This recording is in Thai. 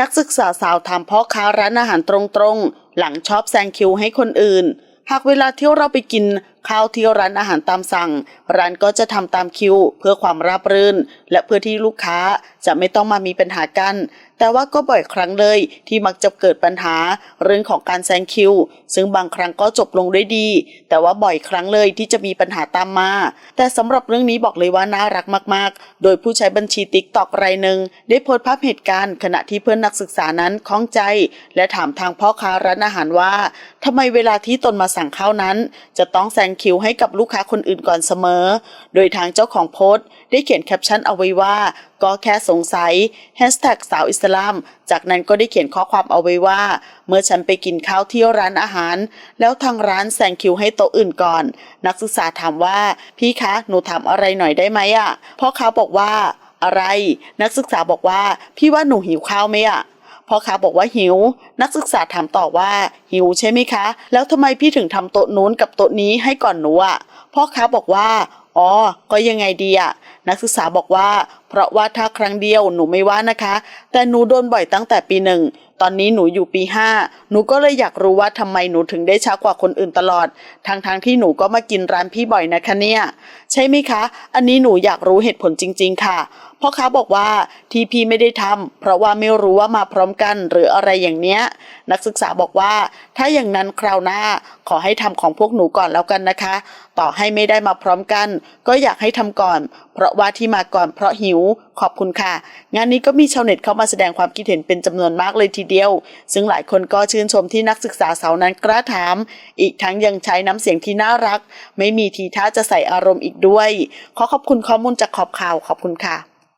นักศึกษาสาวถามพ่อค้าร้านอาหารตรงๆ หลังชอบแซงคิวให้คนอื่น หากเวลาที่เราไปกิน ข้าวที่ร้านอาหารตามสั่ง ร้านก็จะทำตามคิว เพื่อความราบรื่น และเพื่อที่ลูกค้าจะไม่ต้องมามีปัญหากัน แต่ว่าก็บ่อยครั้งเลยที่มักจะเกิดปัญหาเรื่องของการแซงคิว ซึ่งบางครั้งก็จบลงด้วยดี แต่ว่าบ่อยครั้งเลยที่จะมีปัญหาตามมา แต่สำหรับเรื่องนี้บอกเลยว่าน่ารักมาก ๆ โดยผู้ใช้บัญชีติ๊กตอกรายหนึ่งได้โพสต์ภาพเหตุการณ์ ขณะที่เพื่อนนักศึกษานั้นข้องใจ และถามทางพ่อค้าร้านอาหารว่าทำไมเวลาที่ตนมาสั่งข้าวนั้น จะต้องแซงคิวให้กับลูกค้าคนอื่นก่อนเสมอ โดยทางเจ้าของโพสต์ ได้เขียนแคปชั่นเอาไว้ว่า ก็แค่สงสัยแฮชแท็กสาวอิสลาม จากนั้นก็ได้เขียนข้อความเอาไว้ว่า เมื่อฉันไปกินข้าวที่ร้านอาหาร แล้วทางร้านแซงคิวให้โต๊ะอื่นก่อน นักศึกษาถามว่า พี่คะ หนูถามอะไรหน่อยได้ไหมอะพ่อค้าบอกว่าอะไร นักศึกษาบอกว่า พี่ว่าหนูหิวข้าวไหมอะ พ่อค้าบอกว่าหิว นักศึกษาถามต่อว่าหิวใช่ไหมคะ แล้วทำไมพี่ถึงทำโต๊ะนู้นกับโต๊ะนี้ให้ก่อนหนูอะพ่อค้าบอกว่าอ๋อก็ยังไงดีอะนักศึกษาบอกว่า เพราะว่าถ้าครั้งเดียวหนูไม่ว่านะคะ แต่หนูโดนบ่อยตั้งแต่ปีหนึ่งตอนนี้หนูอยู่ปีห้าหนูก็เลยอยากรู้ว่าทำไมหนูถึงได้ช้ากว่าคนอื่นตลอดทางทางๆที่หนูก็มากินร้านพี่บ่อยนะคะเนี่ย ใช่ไหมคะ อันนี้หนูอยากรู้เหตุผลจริง ๆ ค่ะพ่อค้าบอกว่าที่พี่ไม่ได้ทำเพราะว่าไม่รู้ว่ามาพร้อมกันหรืออะไรอย่างเนี้ย นักศึกษาบอกว่า ถ้าอย่างนั้นคราวหน้าขอให้ทำของพวกหนูก่อนแล้วกันนะคะ ต่อให้ไม่ได้มาพร้อมกัน ก็อยากให้ทำก่อน เพราะว่าที่มาก่อนเพราะหิวขอบคุณค่ะ งานนี้ก็มีชาวเน็ตเข้ามาแสดงความคิดเห็นเป็นจำนวนมากเลยทีเดียว ซึ่งหลายคนก็ชื่นชมที่นักศึกษาสาวนั้นกล้าถาม อีกทั้งยังใช้น้ำเสียงที่น่ารัก ไม่มีทีท่าจะใส่อารมณ์อีกด้วย ขอขอบคุณข้อมูลจากขอบข่าวขอบคุณค่ะ